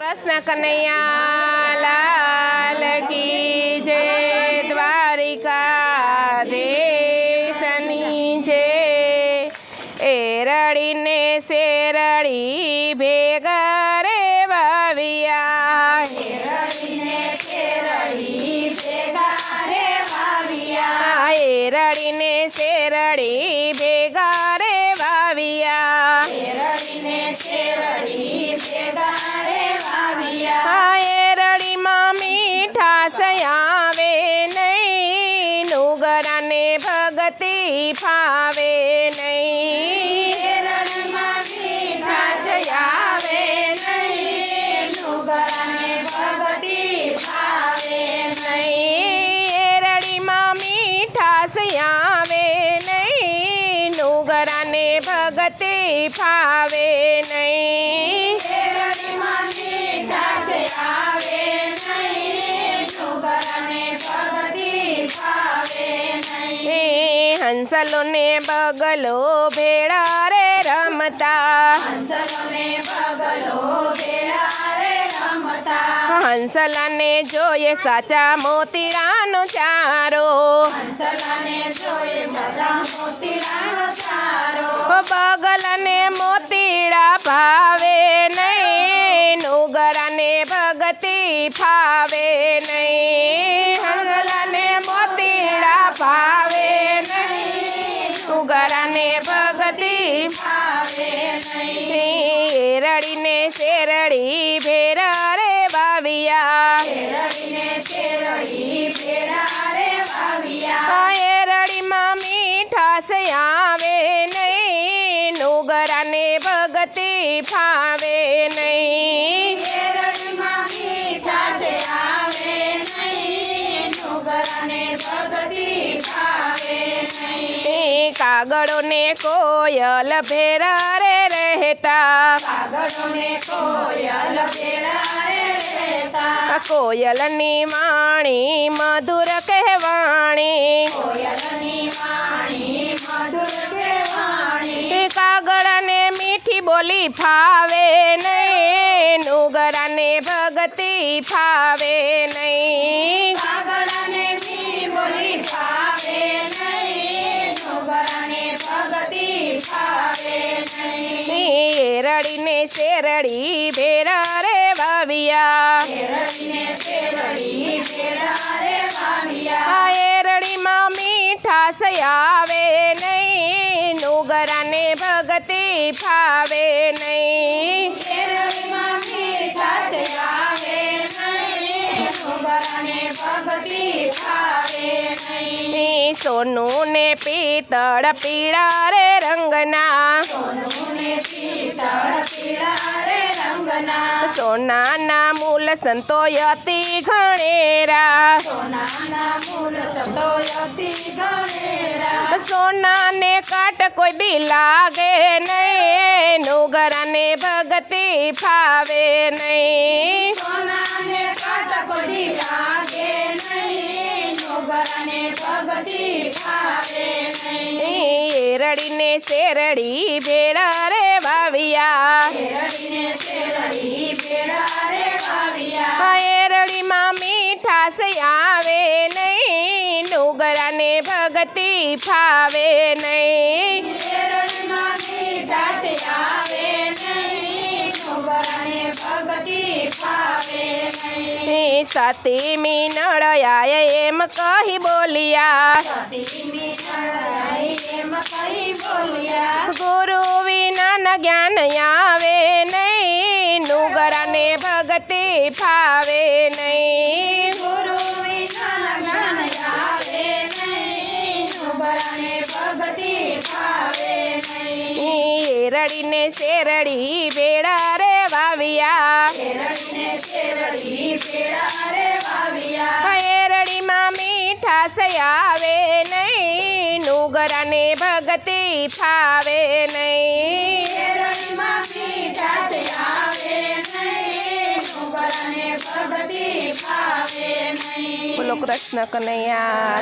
કૃષ્ણ કનૈયા લાલ કી જય દ્વારિકા દેશની છે એ રડીને શેરડી ભેગા રે વાવિયા. એ રડીને શેરડી ભેગા રે વાવિયા. ભગતિ ફાવે નહીં. આવે નહીં. ભગતિ ફાવે નહીં. રડીમાં મીઠાશ આવે નહીં. નુગરાને ભગતિ ફાવે નહીં. હંસલો ને બગલો ભેળા રે રમતા. હંસલાને જોઈએ સાચા મોતીરાનો ચારો. બગલને મોતીડા ભાવે નહીં. નુગરાને ભગતી ફાવે નહીં. ફાવે નહીં. કાગળો ને કોયલ ભેરા રે રહેતા કોયલની વાણી મધુર કહેવાણી. એ કાગળને બોલી ફાવે નહીં નુગરાને ભગતિ ફાવે નહીં. રડીને શેરડી ભેરા રે વાવિયા. આ એ રડીમાં મીઠાશ આવે નહીં. ભગતિ ફાવે નહીં. સોનું ને પિત્તળ પીળા રે રંગના. સોનાના મૂલ સંતોયતી ઘણેરા. કાટ કોઈ બી લાગે નહીં. નુગરાને ભગતિ ફાવે નહીં. શેરડીને રડીને શેરડી ભેડા રે વાવિયા. આ એ રડીમાં મીઠાશ આવે નુગરાને ભગતિ ફાવે નહીં એ સતી નળયાય એમ કહી બોલ્યા ગુરુ વિના ન જ્ઞાન આવે નહીં નુગરાને ભગતિ એ રડીને શેરડી બેડા રે વાવ્યા. એ રડીમાં મીઠાશ આવે નહીં નુગરાને ભગતિ ફાવે નહીં. બોલો કૃષ્ણ કનૈયા